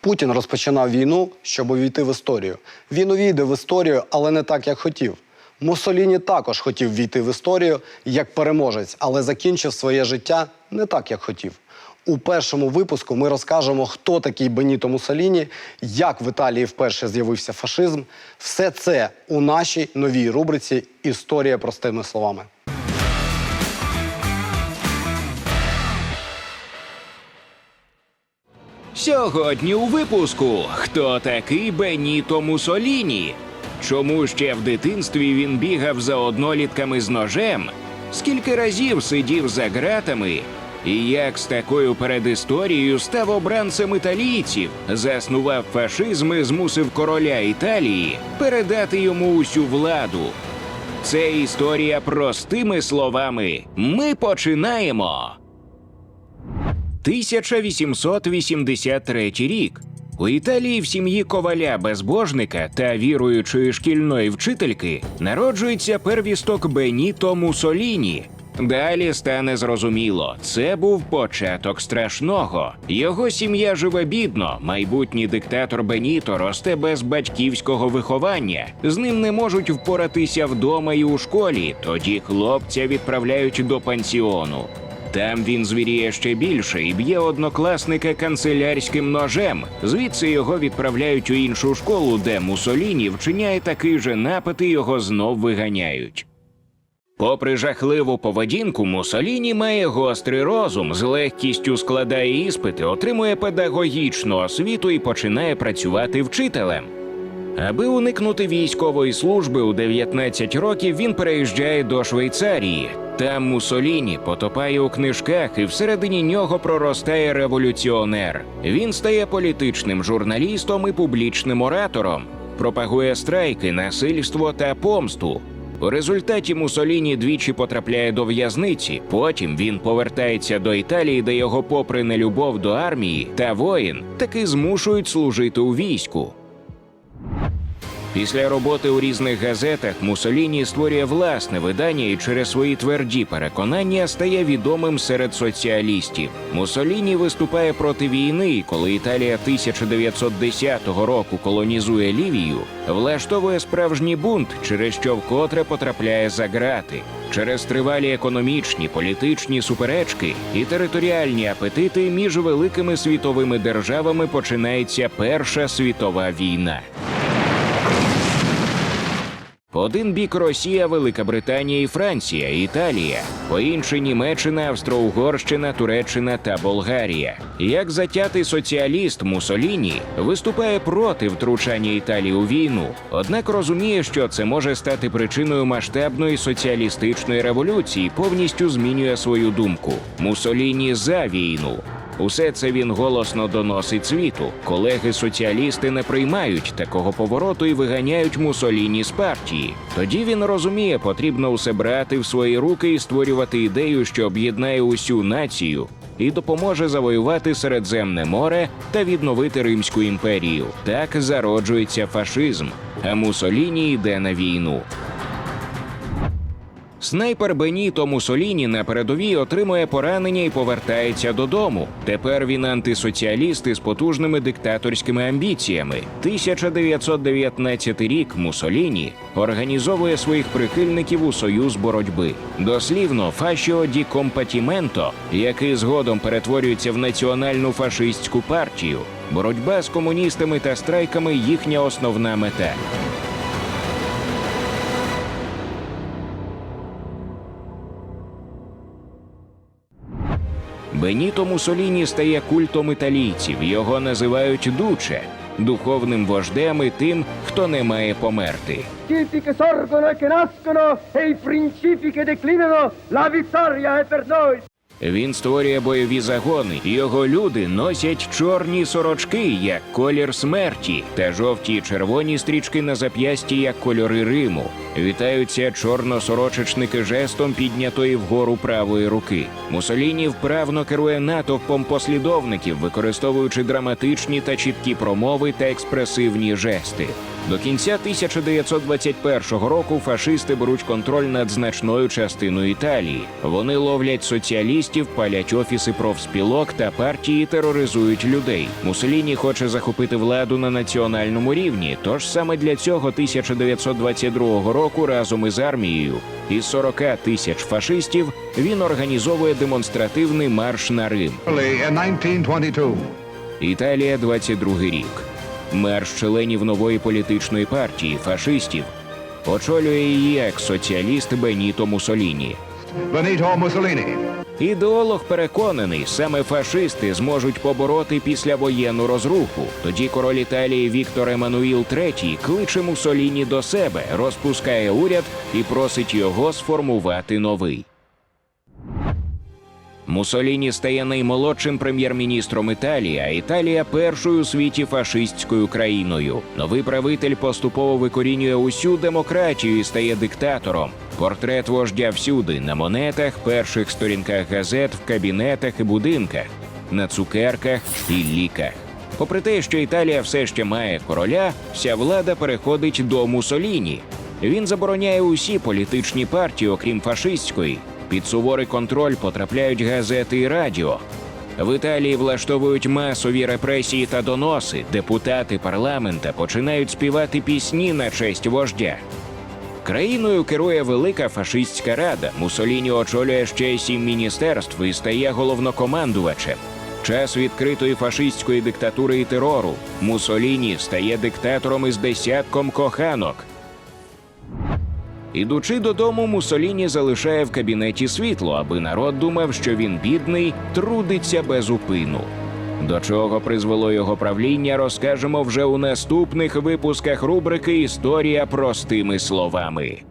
Путін розпочинав війну, щоб увійти в історію. Він увійде в історію, але не так, як хотів. Муссоліні також хотів війти в історію як переможець, але закінчив своє життя не так, як хотів. У першому випуску ми розкажемо, хто такий Беніто Муссоліні, як в Італії вперше з'явився фашизм. Все це у нашій новій рубриці Історія простими словами. Сьогодні у випуску хто такий Беніто Мусоліні? Чому ще в дитинстві він бігав за однолітками з ножем? Скільки разів сидів за ґратами? І як з такою передісторією став обранцем італійців, заснував фашизм і змусив короля Італії передати йому усю владу? Це історія простими словами. Ми починаємо. 1883 рік. У Італії в сім'ї коваля безбожника та віруючої шкільної вчительки народжується первісток Беніто Мусоліні. Далі стане зрозуміло, це був початок страшного. Його сім'я живе бідно. Майбутній диктатор Беніто росте без батьківського виховання. З ним не можуть впоратися вдома і у школі. Тоді хлопця відправляють до пансіону. Там він звіріє ще більше і б'є однокласника канцелярським ножем. Звідси його відправляють у іншу школу, де Мусоліні вчиняє такий же напад і його знов виганяють. Попри жахливу поведінку, Мусоліні має гострий розум, з легкістю складає іспити, отримує педагогічну освіту і починає працювати вчителем. Аби уникнути військової служби у 19 років, він переїжджає до Швейцарії. Там Мусоліні потопає у книжках, і всередині нього проростає революціонер. Він стає політичним журналістом і публічним оратором, пропагує страйки, насильство та помсту. У результаті Мусоліні двічі потрапляє до в'язниці. Потім він повертається до Італії, де його, попри нелюбов до армії та воїн, таки змушують служити у війську. Після роботи у різних газетах Мусоліні створює власне видання і через свої тверді переконання стає відомим серед соціалістів. Мусоліні виступає проти війни, коли Італія 1910 року колонізує Лівію, влаштовує справжній бунт, через що вкотре потрапляє за ґрати. Через тривалі економічні, політичні суперечки і територіальні апетити між великими світовими державами починається Перша світова війна. По один бік Росія, Велика Британія і Франція, Італія, по інший Німеччина, Австро-Угорщина, Туреччина та Болгарія. Як затятий соціаліст Мусоліні виступає проти втручання Італії у війну, однак розуміє, що це може стати причиною масштабної соціалістичної революції, повністю змінює свою думку. Мусоліні за війну. Усе це він голосно доносить світу. Колеги-соціалісти не приймають такого повороту і виганяють Мусоліні з партії. Тоді він розуміє, потрібно усе брати в свої руки і створювати ідею, що об'єднає усю націю і допоможе завоювати Середземне море та відновити Римську імперію. Так зароджується фашизм. А Мусоліні йде на війну. Снайпер Беніто Мусоліні на передовій отримує поранення і повертається додому. Тепер він антисоціаліст із потужними диктаторськими амбіціями. 1919 рік Мусоліні організовує своїх прихильників у союз боротьби. Дослівно Фашіо ді Компатіменто, який згодом перетворюється в національну фашистську партію. Боротьба з комуністами та страйками їхня основна мета. Беніто Мусоліні стає культом італійців. Його називають дуче, духовним вождем і тим, хто не має померти. e. Він створює бойові загони. Його люди носять чорні сорочки як колір смерті, та жовті й червоні стрічки на зап'ясті як кольори Риму. Вітаються чорносорочечники жестом піднятої вгору правої руки. Мусоліні вправно керує натовпом послідовників, використовуючи драматичні та чіткі промови та експресивні жести. До кінця 1921 року фашисти беруть контроль над значною частиною Італії. Вони ловлять соціалістів, палять офіси профспілок та партії тероризують людей. Мусоліні хоче захопити владу на національному рівні. Тож саме для цього 1922 року разом із армією із 40 тисяч фашистів він організовує демонстративний марш на Рим. in 1922. Італія, 22 рік. Мерш членів нової політичної партії фашистів очолює її екс-соціаліст Беніто Мусоліні. Benito Mussolini. Ідеолог переконаний, саме фашисти зможуть побороти післявоєнну розруху. Тоді король Італії Віктор Еммануїл III кличе Мусоліні до себе, розпускає уряд і просить його сформувати новий. Мусоліні стає наймолодшим прем'єр-міністром Італії, а Італія першою у світі фашистською країною. Новий правитель поступово викорінює усю демократію і стає диктатором. Портрет вождя всюди на монетах, перших сторінках газет, в кабінетах і будинках, на цукерках і ліках. Попри те, що Італія все ще має короля, вся влада переходить до Мусоліні. Він забороняє усі політичні партії, окрім фашистської. Під суворий контроль потрапляють газети і радіо. В Італії влаштовують масові репресії та доноси. Депутати парламента починають співати пісні на честь вождя. Країною керує велика фашистська рада. Мусоліні очолює ще сім міністерств і стає головнокомандувачем. Час відкритої фашистської диктатури і терору. Мусоліні стає диктатором із десятком коханок. Ідучи додому, Мусоліні залишає в кабінеті світло, аби народ думав, що він бідний, трудиться без упину. До чого призвело його правління, розкажемо вже у наступних випусках рубрики Історія простими словами.